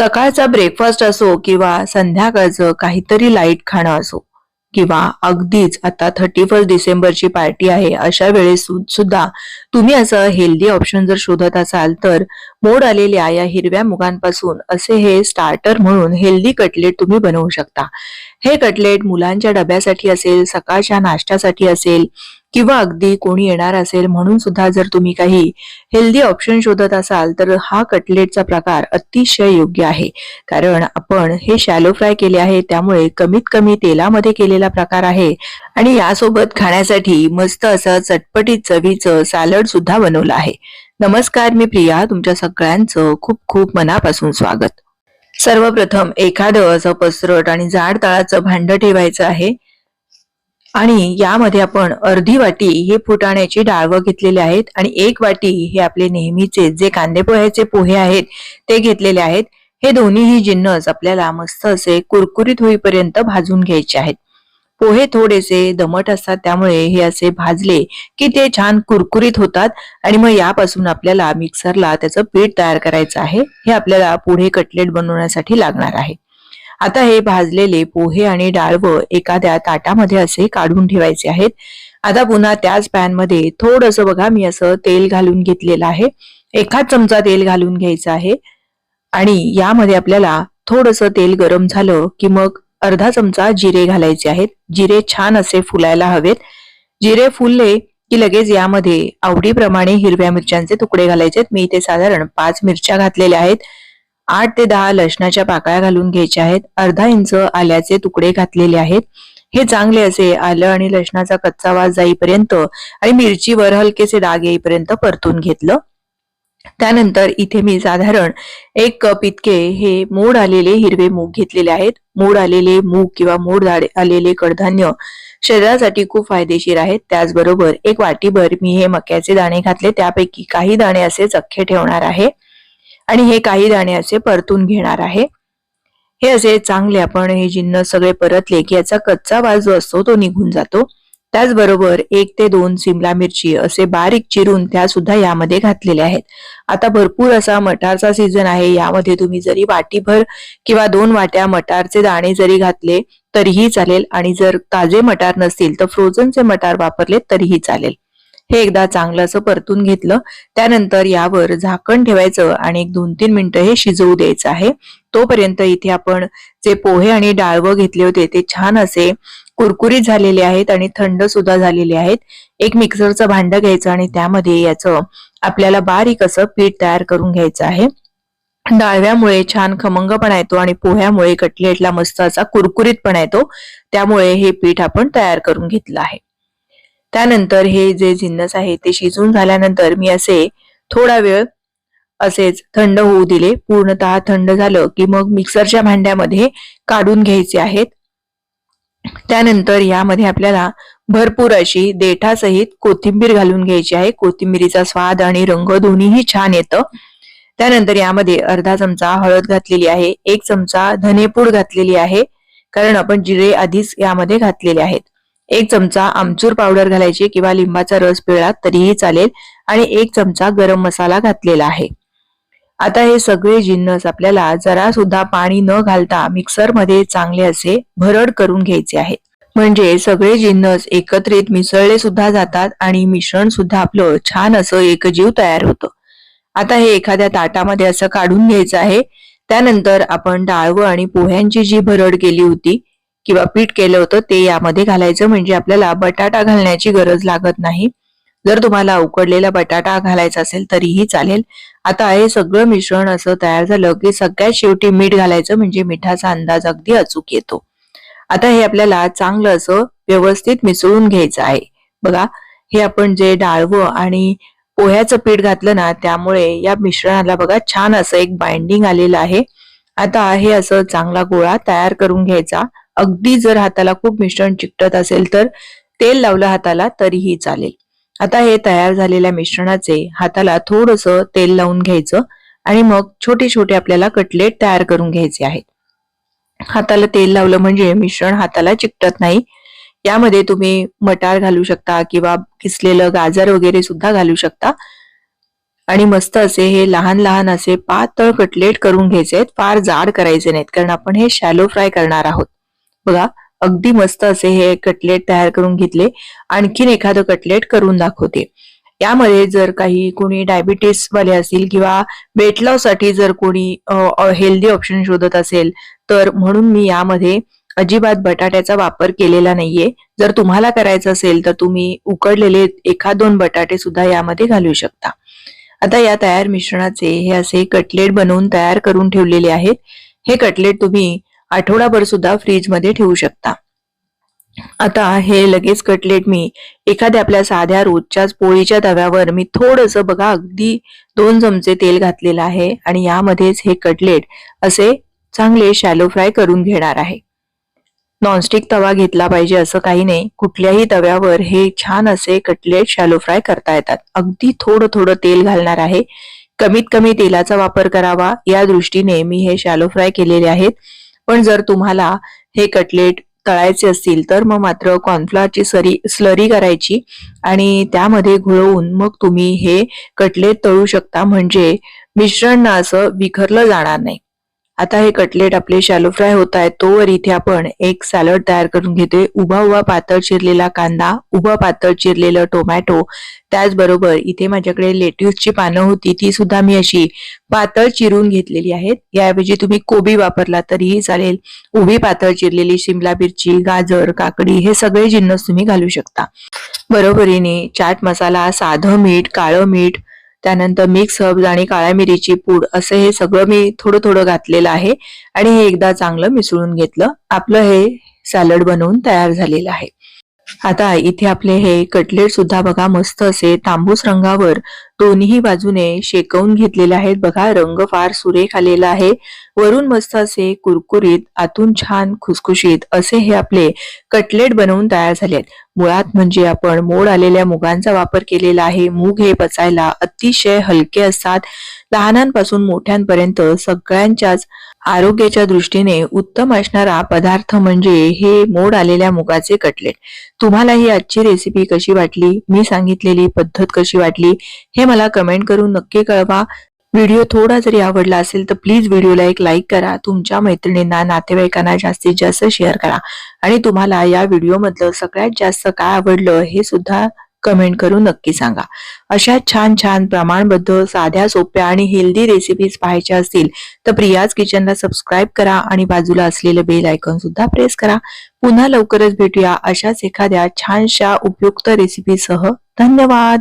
सकाळचा ब्रेकफास्ट असो किंवा संध्याकाळचं काहीतरी लाइट खाणं असो किंवा अगदीच आता थर्टी फर्स्ट डिसेंबरची पार्टी आहे अशा वेळेस सुद्धा तुम्ही असं हेल्दी ऑप्शन जर शोधत असाल तर मोड आलेल्या या हिरव्या मुगांपासून असे हे स्टार्टर म्हणून हेल्दी कटलेट तुम्ही बनवू शकता. हे कटलेट मुलांच्या डब्यासाठी असेल सकाळच्या नाश्त्यासाठी असेल किंवा अगदी कोणी येणार असेल म्हणून सुद्धा जर तुम्ही काही हेल्दी ऑप्शन शोधत असाल तर हा कटलेटचा प्रकार अतिशय योग्य आहे. कारण आपण हे शॅलो फ्राय केले आहे त्यामुळे कमीत कमी तेलामध्ये केलेला प्रकार आहे. आणि यासोबत खाण्यासाठी मस्त असं चटपटीत चवीचं सॅलड सुद्धा बनवलं आहे. नमस्कार मी प्रिया. तुमच्या सगळ्यांचं खूप खूप मनापासून स्वागत. सर्वप्रथम एखादं असं पसरट आणि जाड तळाचं भांड ठेवायचं आहे. आणि यामध्ये आपण अर्धी वाटी हे फुटाण्याची डाळवं घेतलेले आहेत आणि एक वाटी हे आपले नेहमीचे जे कांदे पोह्याचे पोहे आहेत ते घेतलेले आहेत. हे दोन्हीही जिन्नस आपल्याला मस्त असे कुरकुरीत होईपर्यंत भाजून घ्यायचे आहेत. पोहे थोडेसे दमट असतात त्यामुळे हे असे भाजले की ते छान कुरकुरीत होतात आणि मग यापासून आपल्याला मिक्सरला त्याचं पीठ तयार करायचं आहे. हे आपल्याला पुढे कटलेट बनवण्यासाठी लागणार आहे. आता हे भाजलेले पोहे आणि डाळवं एखाद्या ताटामध्ये असे काढून ठेवायचे आहेत. आता पुन्हा त्याच पॅनमध्ये थोडस बघा मी असं तेल घालून घेतलेलं आहे. एखाद चमचा तेल घालून घ्यायचं आहे. आणि यामध्ये आपल्याला थोडस तेल गरम झालं की मग अर्धा चमचा जिरे घालायचे आहेत. जिरे छान असे फुलायला हवेत. जिरे फुलले की लगेच यामध्ये आवडीप्रमाणे हिरव्या मिरच्यांचे तुकडे घालायचे मी इथे साधारण पाच मिरच्या घातलेल्या आहेत. आठ ते दहा लसणाच्या पाकळ्या घालून घ्यायच्या आहेत. अर्धा इंच आल्याचे तुकडे घातलेले आहेत. हे चांगले असे आलं आणि लसणाचा कच्चा वास जाईपर्यंत आणि मिरचीवर हलकेसे डाग येईपर्यंत परतून घेतलं. त्यानंतर इथे मी साधारण एक कप इतके हे मोड आलेले हिरवे मूग घेतलेले आहेत. मोड आलेले मूग किंवा मोड आलेले कडधान्य शरीरासाठी खूप फायदेशीर आहेत. त्याचबरोबर एक वाटीभर मी हे मक्याचे दाणे घातले. त्यापैकी काही दाणे असेच अख्खे ठेवणार आहे. आणि हे काही दाणे असे परतून घेणार आहे. हे असे चांगले आपण हे जिन्न सगळे परतले की याचा कच्चा वास जो असतो तो निघून जातो. त्याचबरोबर एक ते दोन सिमला मिरची असे बारीक चिरून त्या सुद्धा यामध्ये घातलेल्या आहेत. आता भरपूर असा मटारचा सीझन आहे. यामध्ये तुम्ही जरी वाटीभर किंवा दोन वाट्या मटारचे दाणे जरी घातले तरीही चालेल आणि जर ताजे मटार नसतील तर फ्रोझनचे मटार वापरले तरीही चालेल. हे एकदा चांगलं असं परतून घेतलं. त्यानंतर यावर झाकण ठेवायचं आणि एक दोन तीन मिनिटं हे शिजवू द्यायचं आहे. तोपर्यंत इथे आपण जे पोहे आणि डाळवं घेतले होते ते छान असे कुरकुरीत झालेले आहेत आणि थंड सुद्धा झालेले आहेत. एक मिक्सरचं भांड घ्यायचं आणि त्यामध्ये याचं आपल्याला बारीक असं पीठ तयार करून घ्यायचं आहे. डाळव्यामुळे छान खमंगपणा येतो आणि पोह्यामुळे कटलेटला मस्त असा कुरकुरीतपणा येतो. त्यामुळे हे पीठ आपण तयार करून घेतलं आहे. त्यानंतर हे जे जिन्नस आहे ते शिजून झाल्यानंतर मी असे थोडा वेळ असेच थंड होऊ दिले. पूर्णतः थंड झालं की मग मिक्सरच्या भांड्यामध्ये काढून घ्यायचे आहेत. त्यानंतर यामध्ये आपल्याला भरपूर अशी देठासहित कोथिंबीर घालून घ्यायची आहे. कोथिंबीरीचा स्वाद आणि रंग दोन्हीही छान येतं. त्यानंतर यामध्ये अर्धा चमचा हळद घातलेली आहे. एक चमचा धनेपूड घातलेली आहे. कारण आपण जिरे आधीच यामध्ये घातलेले आहेत. एक चमचा आमचूर पावडर घालायची किंवा लिंबाचा रस पिळला तरीही चालेल. आणि एक चमचा गरम मसाला घातलेला आहे. आता हे सगळे जिन्नस आपल्याला जरा सुद्धा पाणी न घालता मिक्सरमध्ये चांगले असे भरड करून घ्यायचे आहेत. म्हणजे सगळे जिन्नस एकत्रित मिसळले सुद्धा जातात आणि मिश्रण सुद्धा आपलं छान असं एकजीव तयार होतं. आता हे एखाद्या ताटामध्ये असं काढून घ्यायचं आहे. त्यानंतर आपण डाळवं आणि पोह्यांची जी भरड केली होती किंवा पीठ केलं होतं ते यामध्ये घालायचं. म्हणजे आपल्याला बटाटा घालण्याची गरज लागत नाही. जर तुम्हाला उकडलेला बटाटा घालायचा असेल तरीही चालेल. आता हे सगळं मिश्रण असं तयार झालं की सगळ्यात शेवटी मीठ घालायचं. म्हणजे मिठाचा अंदाज अगदी अचूक येतो. आता हे आपल्याला चांगलं असं व्यवस्थित मिसळून घ्यायचं आहे. बघा हे आपण जे डाळवं आणि पोह्याचं पीठ घातलं ना त्यामुळे या मिश्रणाला बघा छान असं एक बाइंडिंग आलेलं आहे. आता हे असं चांगला गोळा तयार करून घ्यायचा. अगदी जर हाताला खूप मिश्रण चिकटत असेल तर तेल लावलं हाताला तरीही चालेल. आता हे तयार झालेल्या मिश्रणाचे हाताला थोडस तेल लावून घ्यायचं आणि मग छोटे छोटे आपल्याला कटलेट तयार करून घ्यायचे आहेत. हाताला तेल लावलं म्हणजे मिश्रण हाताला चिकटत नाही. यामध्ये तुम्ही मटार घालू शकता किंवा किसलेलं गाजर वगैरे सुद्धा घालू शकता. आणि मस्त असे हे लहान लहान असे पातळ कटलेट करून घ्यायचे आहेत. फार जाड करायचे नाहीत कारण आपण हे शॅलो फ्राय करणार आहोत. बघा अगदी मस्त असे हे कटलेट तयार करून घेतले. आणखीन एखादं कटलेट करून दाखवते. यामध्ये जर काही कोणी डायबिटीस वाले असतील किंवा वेट लॉससाठी जर कोणी हेल्दी ऑप्शन शोधत असेल तर म्हणून मी यामध्ये अजिबात बटाट्याचा वापर केलेला नाहीये. जर तुम्हाला करायचं असेल तर तुम्ही उकडलेले एखाद दोन बटाटे सुद्धा यामध्ये घालू शकता. आता या तयार मिश्रणाचे हे असे कटलेट बनवून तयार करून ठेवलेले आहेत. हे कटलेट तुम्ही आठवडाभर सुद्धा फ्रीजमध्ये ठेवू शकता. आता हे लगेच कटलेट मी एखाद्या आपल्या साध्या रोजच्याच पोळीच्या तव्यावर मी थोडस बघा अगदी दोन चमचे तेल घातलेलं आहे आणि यामध्येच हे कटलेट असे चांगले शॅलो फ्राय करून घेणार आहे. नॉनस्टिक तवा घेतला पाहिजे असं काही नाही. कुठल्याही तव्यावर हे छान असे कटलेट शॅलो फ्राय करता येतात. अगदी थोडं थोडं तेल घालणार आहे. कमीत कमी तेलाचा वापर करावा. या दृष्टीने मी हे शॅलो फ्राय केलेले आहेत. पण जर तुम्हाला हे कटलेट तळायचे असतील तर मग मात्र कॉर्नफ्लॉरची सरी स्लरी करायची आणि त्यामध्ये घुळवून मग तुम्ही हे कटलेट तळू शकता. म्हणजे मिश्रण असं विखरलं जाणार नाही. आता हे कटलेट आपले शॅलो फ्राय होत आहेत. तोवर इथे आपण एक सॅलड तयार करून घेतोय उभा उभा पातळ चिरलेला कांदा उभा पातळ चिरलेलं टोमॅटो त्याचबरोबर इथे माझ्याकडे लेट्यूसची पानं होती. ती सुद्धा मी अशी पातळ चिरून घेतलेली आहेत. याऐवजी तुम्ही कोबी वापरला तरीही चालेल. उभी पातळ चिरलेली शिमला मिरची गाजर काकडी हे सगळे जिन्नस तुम्ही घालू शकता. बरोबरीने चाट मसाला साधं मीठ काळं मीठ त्यानंतर मिक्स हर्ब्स आणि काळ्या मिरीची पूड असं हे सगळं मी थोडं थोडं घातलेलं आहे. आणि हे एकदा चांगलं मिसळून घेतलं. आपलं हे सॅलड बनवून तयार झालेलं आहे. आता इथे आपले हे कटलेट सुद्धा बघा मस्त असे तांबूस रंगावर दोन्ही बाजूने शेकवून घेतलेले आहेत. बघा रंग फार सुरेख आलेला आहे. वरून मस्त असे कुरकुरीत आतून छान खुसखुशीत असे हे आपले कटलेट बनवून तयार झालेत मुळात म्हणजे आपण मोड आलेल्या मुगांचा वापर केलेला आहे. मूग हे पचायला अतिशय हलके असतात. लहानांपासून मोठ्यांपर्यंत सगळ्यांच्याच आरोग्याच्या दृष्टीने उत्तम असणारा पदार्थ म्हणजे हे मोड आलेल्या मुगाचे कटलेट. तुम्हाला ही आजची रेसिपी कशी वाटली? मी सांगितलेली पद्धत कशी वाटली? हे मला कमेंट करून नक्की कळवा. व्हिडिओ थोडा जरी आवडला असेल तर प्लीज व्हिडिओला एक लाईक करा. तुमच्या मैत्रिणींना नातेवाईकांना जास्तीत जास्त शेअर करा. आणि तुम्हाला या व्हिडिओमधलं सगळ्यात जास्त काय आवडलं हे सुद्धा कमेंट करून नक्की सांगा. अशा छान छान प्रमाणबद्ध साध्या सोप्या आणि हेल्दी रेसिपीज पाहायच्या असतील तर प्रियाज किचनला सबस्क्राईब करा आणि बाजूला असलेलं बेल आयकॉन सुद्धा प्रेस करा. पुन्हा लवकरच भेटूया अशाच एखाद्या छानशा उपयुक्त रेसिपीसह धन्यवाद!